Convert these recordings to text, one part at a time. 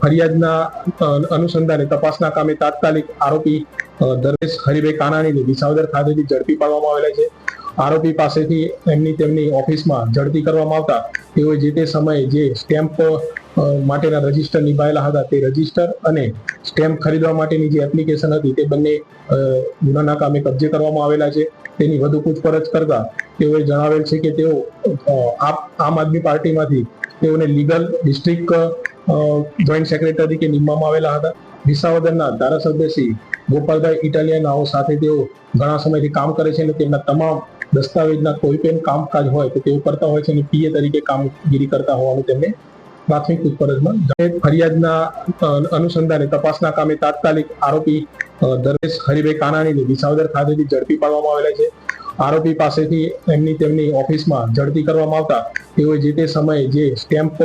ફરિયાદના અનુસંધાને તપાસના કામે તાત્કાલિક આરોપી દરેશ હરિભાઈ કાનાણીને વિસાવદર ખાતેથી ઝડપી પાડવામાં આવેલા છે. આરોપી પાસેથી એમની તેમની ઓફિસમાં ઝડપી કરવામાં આવતા તેઓએ જે તે સમયે જે સ્ટેમ્પ માટેના રજિસ્ટર નિભાયેલા હતા તે રજિસ્ટર અને સ્ટેમ્પ ખરીદવા માટેની જે એપ્લિકેશન હતી તે બંને ગુનાના કામે કબજે કરવામાં આવેલા છે. તેની વધુ પૂછપરછ કરતા તેઓએ જણાવેલ છે કે તેઓ આમ આદમી પાર્ટીમાંથી તેઓને લીગલ ડિસ્ટ્રિક્ટ જોઈન્ટ સેક્રેટરી તરીકે નિમવામાં આવેલા હતા. વિસાવદરના ધારાસભ્ય શ્રી ગોપાલભાઈ ઇટાલિયનાઓ સાથે તેઓ ઘણા સમયથી કામ કરે છે અને તેમના તમામ દસ્તાવેજના કોઈ પણ કામકાજ હોય તો તેઓ કરતા હોય છે અને પીએ તરીકે કામગીરી કરતા હોવાનું તેમને પ્રાથમિક પૂછપરછમાં. ફરિયાદના અનુસંધાને તપાસના કામે તાત્કાલિક આરોપી દરેશ હરિભાઈ કાનાણીને વિસાવદર ખાતેથી ઝડપી પાડવામાં આવેલા છે આરોપી પાસેથી એમની તેમની ઓફિસમાં ઝડપી કરવામાં આવતા તેઓએ જે તે સમયે જે સ્ટેમ્પ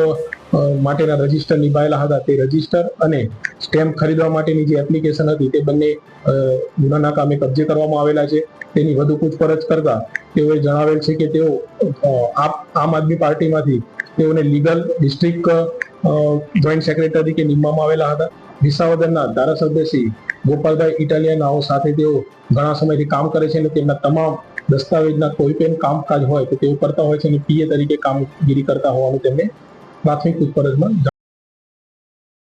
માટેના રજિસ્ટર નિભાયેલા હતા તે રજિસ્ટર અને સ્ટેમ્પ ખરીદવા માટેની જે એપ્લિકેશન હતી તે બંને ગુનાના કામે કબજે કરવામાં આવેલા છે તેની વધુ પૂછપરછ કરતા તેઓએ જણાવેલ છે કે તેઓ આમ આદમી પાર્ટીમાંથી તેઓને લીગલ ડિસ્ટ્રિક્ટ જોઈન્ટ સેક્રેટરી તરીકે નિમવામાં આવેલા હતા. વિસાવદરના ધારાસભ્ય શ્રી ગોપાલભાઈ ઇટાલિયનાઓ સાથે તેઓ ઘણા સમયથી કામ કરે છે અને તેમના તમામ દસ્તાવેજના કોઈ પણ કામકાજ હોય તો તેઓ કરતા હોય છે અને પીએ તરીકે કામગીરી કરતા હોવાનું તેમને પ્રાથમિક પૂછપરછમાં